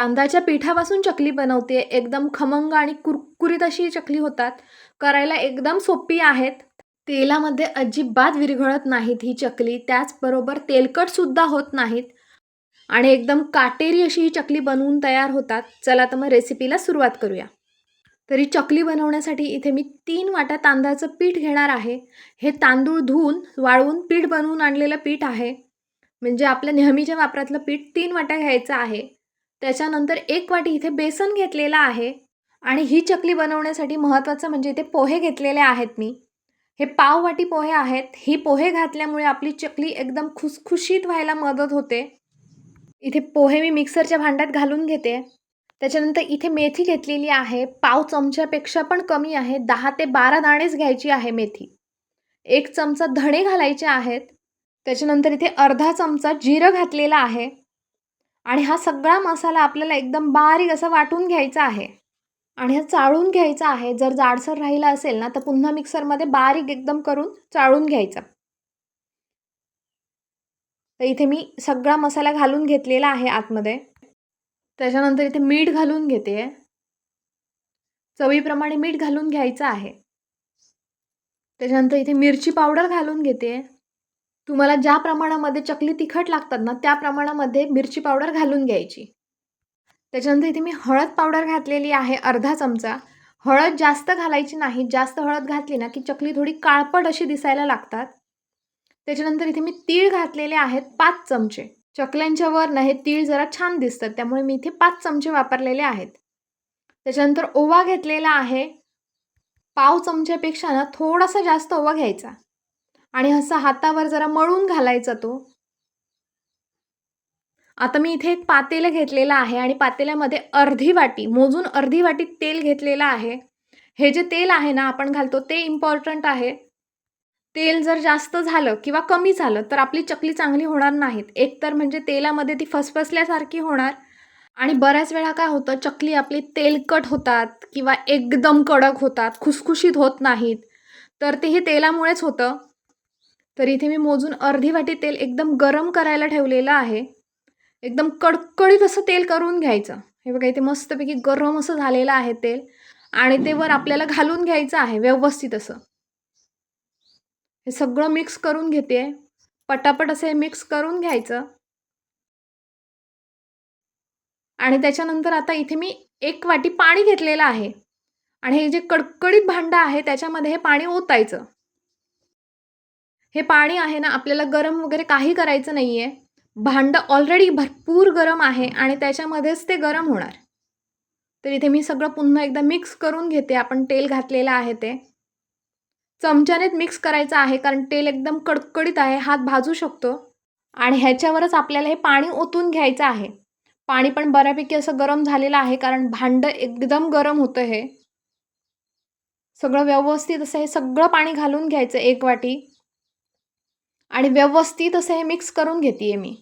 तांदळाच्या पिठापासून चकली बनवते. एकदम खमंग आणि कुरकुरीत अशी चकली होतात. करायला एकदम सोपी आहेत. तेलामध्ये अजिबात विरघळत नाहीत ही चकली. त्याचबरोबर तेलकटसुद्धा होत नाहीत. आणि एकदम काटेरी अशी ही चकली बनवून तयार होतात. चला तर मग रेसिपीला सुरुवात करूया. तरी चकली बनवण्यासाठी इथे मी तीन वाट्या तांदळाचं पीठ घेणार आहे. हे तांदूळ धुवून वाळवून पीठ बनवून आणलेलं पीठ आहे. म्हणजे आपल्या नेहमीच्या वापरातलं पीठ तीन वाट्या घ्यायचं आहे. त्याच्यानंतर एक वाटी इथे बेसन घेतलेलं आहे आणि ही चकली बनवण्यासाठी महत्त्वाचं म्हणजे इथे पोहे घेतलेले आहेत मी. हे पाव वाटी पोहे आहेत. ही पोहे घातल्यामुळे आपली चकली एकदम खुसखुशीत व्हायला मदत होते. इथे पोहे मी मिक्सरच्या भांड्यात घालून घेते. त्याच्यानंतर इथे मेथी घेतलेली आहे. पाव चमच्यापेक्षा पण कमी आहे. दहा ते बारा दाणेच घ्यायची आहे मेथी. एक चमचा धणे घालायचे आहेत. त्याच्यानंतर इथे अर्धा चमचा जिरं घातलेला आहे. आणि हा सगळा मसाला आपल्याला एकदम बारीक असा वाटून घ्यायचा आहे. आणि हा चाळून घ्यायचा आहे. जर जाडसर राहिला असेल ना तर पुन्हा मिक्सरमध्ये बारीक एकदम करून चाळून घ्यायचा. तर इथे मी सगळा मसाला घालून घेतलेला आहे आतमध्ये. त्याच्यानंतर इथे मीठ घालून घेते. चवीप्रमाणे मीठ घालून घ्यायचं आहे. त्याच्यानंतर इथे मिरची पावडर घालून घेते. तुम्हाला ज्या प्रमाणामध्ये चकली तिखट लागतात ना त्या प्रमाणामध्ये मिरची पावडर घालून घ्यायची. त्याच्यानंतर इथे मी हळद पावडर घातलेली आहे अर्धा चमचा. हळद जास्त घालायची नाही जास्त हळद घातली ना की चकली थोडी काळपट अशी दिसायला लागतात. त्याच्यानंतर इथे मी तीळ घातलेले आहेत पाच चमचे. चकल्यांच्या वर ना हे तीळ जरा छान दिसतात त्यामुळे मी इथे पाच चमचे वापरलेले आहेत. त्याच्यानंतर ओवा घेतलेला आहे. पाव चमच्यापेक्षा ना थोडासा जास्त ओवा घ्यायचा. आणि असा हातावर जरा मळून घालायचा तो. आता मी इथे एक पातेलं घेतलेलं आहे आणि पातेल्यामध्ये अर्धी वाटी मोजून अर्धी वाटी तेल घेतलेलं आहे. हे जे तेल आहे ना आपण घालतो ते इम्पॉर्टंट आहे. तेल जर जास्त झालं किंवा कमी झालं तर आपली चकली चांगली होणार नाहीत. एकतर म्हणजे तेलामध्ये ती फसफसल्यासारखी होणार. आणि बऱ्याच वेळा काय होतं चकली आपली तेलकट होतात किंवा एकदम कडक होतात खुसखुशीत होत नाहीत. तर ते हे तेलामुळेच होतं. तर इथे मी मोजून अर्धी वाटी तेल एकदम गरम करायला ठेवलेलं आहे. एकदम कडकडीत असं तेल करून घ्यायचं. हे बघा इथे मस्तपैकी गरम असं झालेलं आहे तेल. आणि ते वर आपल्याला घालून घ्यायचं आहे व्यवस्थित असं. हे सगळं मिक्स करून घेते पटापट असं हे मिक्स करून घ्यायचं. आणि त्याच्यानंतर आता इथे मी एक वाटी पाणी घेतलेलं आहे. आणि हे जे कडकडीत भांडं आहे त्याच्यामध्ये हे पाणी ओतायचं. हे पाणी आहे ना आपल्याला गरम वगैरे काही करायचं नाही आहे भांडं ऑलरेडी भरपूर गरम आहे आणि त्याच्यामध्येच ते गरम होणार. तर इथे मी सगळं पुन्हा एकदा मिक्स करून घेते. आपण तेल घातलेलं आहे ते. चमच्यानेच मिक्स करायचं आहे कारण तेल एकदम कडकडीत आहे हात भाजू शकतो. आणि ह्याच्यावरच आपल्याला हे पाणी ओतून घ्यायचं आहे. पाणी पण बऱ्यापैकी असं गरम झालेलं आहे कारण भांडं एकदम गरम होतं हे. सगळं व्यवस्थित असं हे सगळं पाणी घालून घ्यायचं एक वाटी. आणि व्यवस्थित असं हे मिक्स करून घेते मी.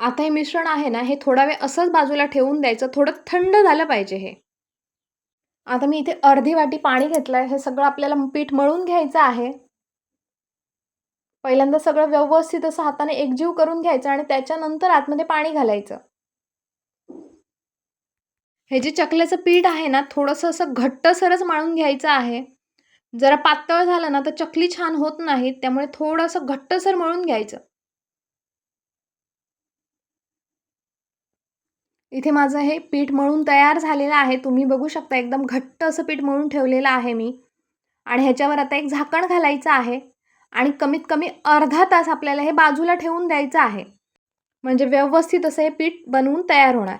आता हे मिश्रण आहे ना हे थोडा वेळ असंच बाजूला ठेवून द्यायचं थोडं थंड झालं पाहिजे हे. आता मी इथे अर्धी वाटी पाणी घेतलं आहे हे सगळं आपल्याला पीठ मळून घ्यायचं आहे. पहिल्यांदा सगळं व्यवस्थित असं हाताने एकजीव करून घ्यायचं आणि त्याच्यानंतर आतमध्ये पाणी घालायचं. हे जे चकल्याचं पीठ आहे ना थोडंसं असं घट्टसरच माळून घ्यायचं आहे. जरा पातळ झालं ना तर चकली छान होत नाहीत त्यामुळे थोडंसं घट्टसर मळून घ्यायचं. इथे माझं हे पीठ मळून तयार झालेलं आहे. तुम्ही बघू शकता एकदम घट्ट असं पीठ मळून ठेवलेलं आहे मी. आणि ह्याच्यावर आता एक झाकण घालायचं आहे. आणि कमीत कमी अर्धा तास आपल्याला हे बाजूला ठेवून द्यायचं आहे. म्हणजे व्यवस्थित असं हे पीठ बनवून तयार होणार.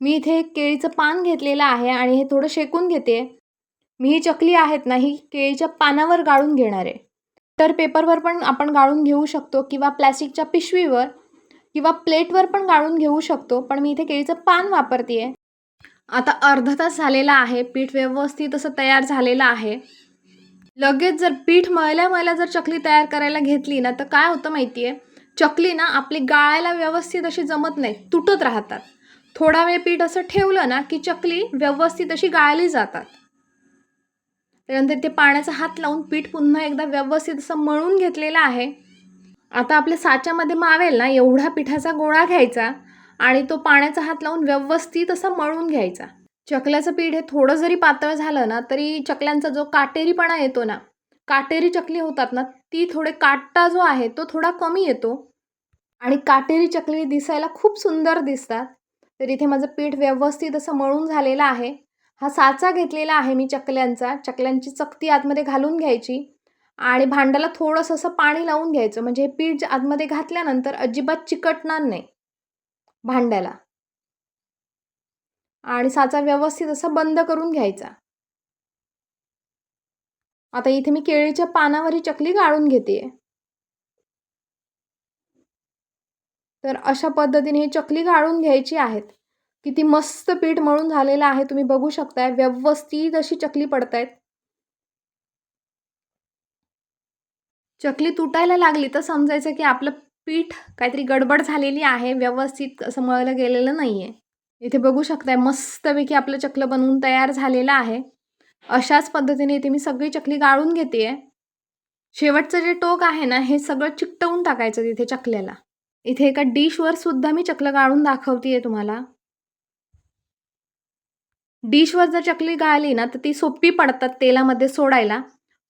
मी इथे एक केळीचं पान घेतलेलं आहे आणि हे थोडं शेकून घेते. मी ही चकली आहेत ना ही केळीच्या पानावर गाळून घेणार आहे. तर पेपरवर पण आपण गाळून घेऊ शकतो किंवा प्लॅस्टिकच्या पिशवीवर किंवा प्लेटवर पण गाळून घेऊ शकतो पण मी इथे केळीचं पान वापरते आहे आता अर्धा तास झालेला आहे पीठ व्यवस्थित असं तयार झालेलं आहे. लगेच जर पीठ मळल्या मळल्या जर चकली तयार करायला घेतली ना तर काय होतं माहिती आहे चकली ना आपली गाळायला व्यवस्थित अशी जमत नाही तुटत राहतात. थोडा वेळ पीठ असं ठेवलं ना की चकली व्यवस्थित अशी गाळली जातात. त्यानंतर ते पाण्याचा हात लावून पीठ पुन्हा एकदा व्यवस्थित असं मळून घेतलेलं आहे. आता आपल्या साच्यामध्ये मावेल ना एवढा पिठाचा गोळा घ्यायचा आणि तो पाण्याचा हात लावून व्यवस्थित असा मळून घ्यायचा. चकल्याचं पीठ हे थोडं जरी पातळ झालं ना तरी चकल्यांचा जो काटेरीपणा येतो ना काटेरी चकली होतात ना ती थोडे काटा जो आहे तो थोडा कमी येतो. आणि काटेरी चकली दिसायला खूप सुंदर दिसतात. तर इथे माझं पीठ व्यवस्थित असं मळून झालेलं आहे. हा साचा घेतलेला आहे मी चकल्यांचा. चकल्यांची चकती आतमध्ये घालून घ्यायची आणि भांड्याला थोडंसं असं पाणी लावून घ्यायचं. म्हणजे हे पीठ आतमध्ये घातल्यानंतर अजिबात चिकटणार नाही भांड्याला. आणि साचा व्यवस्थित असा बंद करून घ्यायचा. आता इथे मी केळीच्या पानावर ही चकली गाळून घेते. तर अशा पद्धतीने ही चकली गाळून घ्यायची आहेत. किती मस्त पीठ मळून झालेलं आहे तुम्ही बघू शकताय. व्यवस्थित अशी चकली पडतायत. चकली तुटायला लागली तर समजायचं की आपलं पीठ काहीतरी गडबड झालेली आहे व्यवस्थित असं मळलं गेलेलं नाही आहे इथे बघू शकताय मस्तपैकी आपलं चकलं बनवून तयार झालेलं आहे. अशाच पद्धतीने इथे मी सगळी चकली गाळून घेते शेवटचं जे टोक आहे ना हे सगळं चिकटवून टाकायचं तिथे चकल्याला. इथे एका डिशवर सुद्धा मी चकलं गाळून दाखवते तुम्हाला. डिशवर जर चकली गाळली ना तर ती सोपी पडतात तेलामध्ये सोडायला.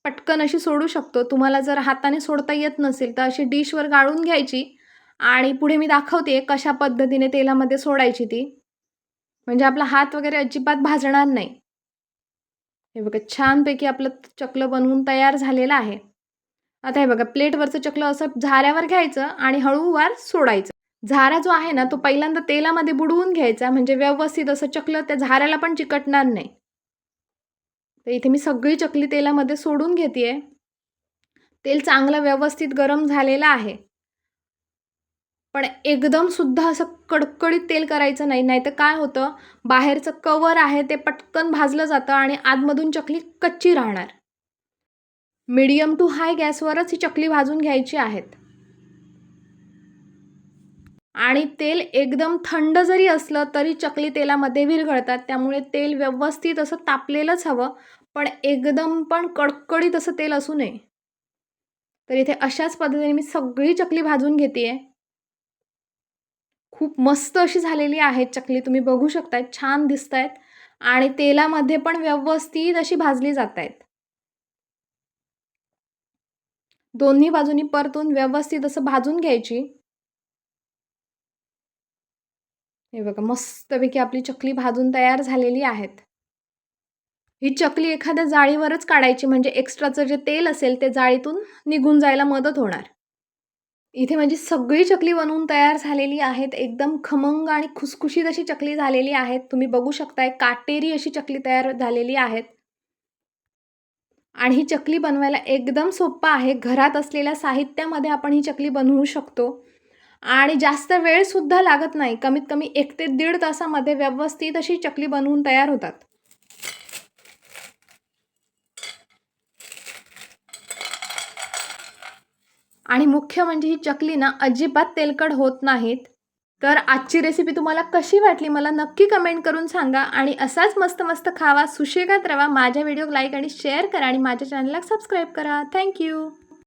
पटकन अशी सोडू शकतो. तुम्हाला जर हाताने सोडता येत नसेल तर अशी डिशवर गाळून घ्यायची. आणि पुढे मी दाखवते कशा पद्धतीने तेलामध्ये सोडायची ती. म्हणजे आपला हात वगैरे अजिबात भाजणार नाही. हे बघा छानपैकी आपलं चकलं बनवून तयार झालेलं आहे. आता हे बघा प्लेटवरचं चकलं असं झाऱ्यावर घ्यायचं आणि हळूवार सोडायचं. झारा जो आहे ना तो पहिल्यांदा तेलामध्ये बुडवून घ्यायचा म्हणजे व्यवस्थित असं चकलं त्या झाऱ्याला पण चिकटणार नाही. तर इथे मी सगळी चकली तेलामध्ये सोडून घेते तेल चांगलं व्यवस्थित गरम झालेलं आहे. पण एकदम सुद्धा असं कडकडीत तेल करायचं नाही नाहीतर काय होतं बाहेरचं कवर आहे ते पटकन भाजलं जातं आणि आतमधून चकली कच्ची राहणार. मिडियम टू हाय गॅसवरच ही चकली भाजून घ्यायची आहेत. आणि तेल एकदम थंड जरी असलं तरी चकली तेलामध्ये विरघळतात. त्यामुळे तेल व्यवस्थित असं तापलेलंच हवं पण एकदम पण कडकडीत असं तेल असू नये. तर इथे अशाच पद्धतीने मी सगळी चकली भाजून घेते खूप मस्त अशी झालेली आहे चकली तुम्ही बघू शकताय छान दिसत आहेत आणि तेलामध्ये पण व्यवस्थित अशी भाजली जात आहेत दोन्ही बाजूनी परतून व्यवस्थित असं भाजून घ्यायची. हे बघा मस्तपैकी आपली चकली भाजून तयार झालेली आहेत. ही चकली एखाद्या जाळीवरच काढायची म्हणजे एक्स्ट्राचं जे तेल असेल ते जाळीतून निघून जायला मदत होणार. इथे माझी सगळी चकली बनवून तयार झालेली आहेत एकदम खमंग आणि खुसखुशीत अशी चकली झालेली आहेत. तुम्ही बघू शकताय काटेरी अशी चकली तयार झालेली आहेत. आणि ही चकली बनवायला एकदम सोप्पा आहे. घरात असलेल्या साहित्यामध्ये आपण ही चकली बनवू शकतो. आणि जास्त वेळसुद्धा लागत नाही. कमीत कमी एक ते दीड तासामध्ये व्यवस्थित अशी चकली बनवून तयार होतात. आणि मुख्य म्हणजे ही चकली ना अजिबात तेलकट होत नाहीत. तर आजची रेसिपी तुम्हाला कशी वाटली मला नक्की कमेंट करून सांगा आणि असाच मस्त मस्त खावा सुशेगात रवा. माझ्या व्हिडिओ लाईक आणि शेअर करा आणि माझ्या चॅनलला सबस्क्राईब करा. थँक्यू